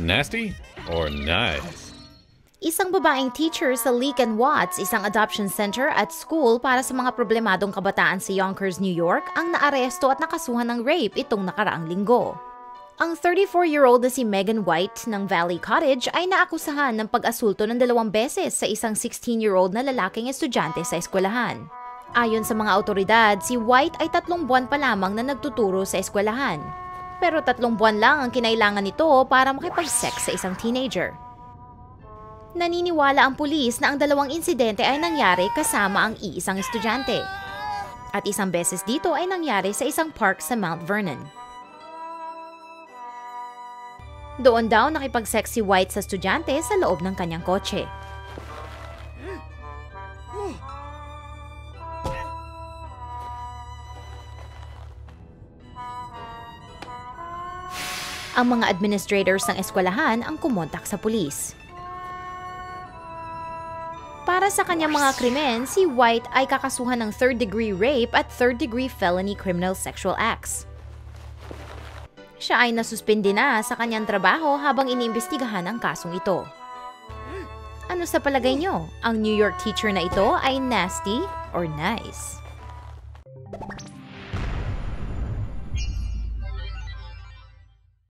Nasty or nice? Isang babaeng teacher sa Leak and Watts, isang adoption center at school para sa mga problemadong kabataan sa Yonkers, New York, ang naaresto at nakasuhan ng rape itong nakaraang linggo. Ang 34-year-old na si Megan White ng Valley Cottage ay naakusahan ng pag-asulto ng dalawang beses sa isang 16-year-old na lalaking estudyante sa eskwelahan. Ayon sa mga autoridad, si White ay tatlong buwan pa lamang na nagtuturo sa eskwelahan. Pero tatlong buwan lang ang kinailangan nito para makipag-sex sa isang teenager. Naniniwala ang pulis na ang dalawang insidente ay nangyari kasama ang iisang estudyante. At isang beses dito ay nangyari sa isang park sa Mount Vernon. Doon daw nakipag-sex si White sa estudyante sa loob ng kanyang kotse. Ang mga administrators ng eskwelahan ang kumontak sa pulis. Para sa kanyang mga krimen, si White ay kakasuhan ng third-degree rape at third-degree felony criminal sexual acts. Siya ay nasuspindi na sa kanyang trabaho habang iniimbestigahan ang kasong ito. Ano sa palagay nyo? Ang New York teacher na ito ay nasty or nice?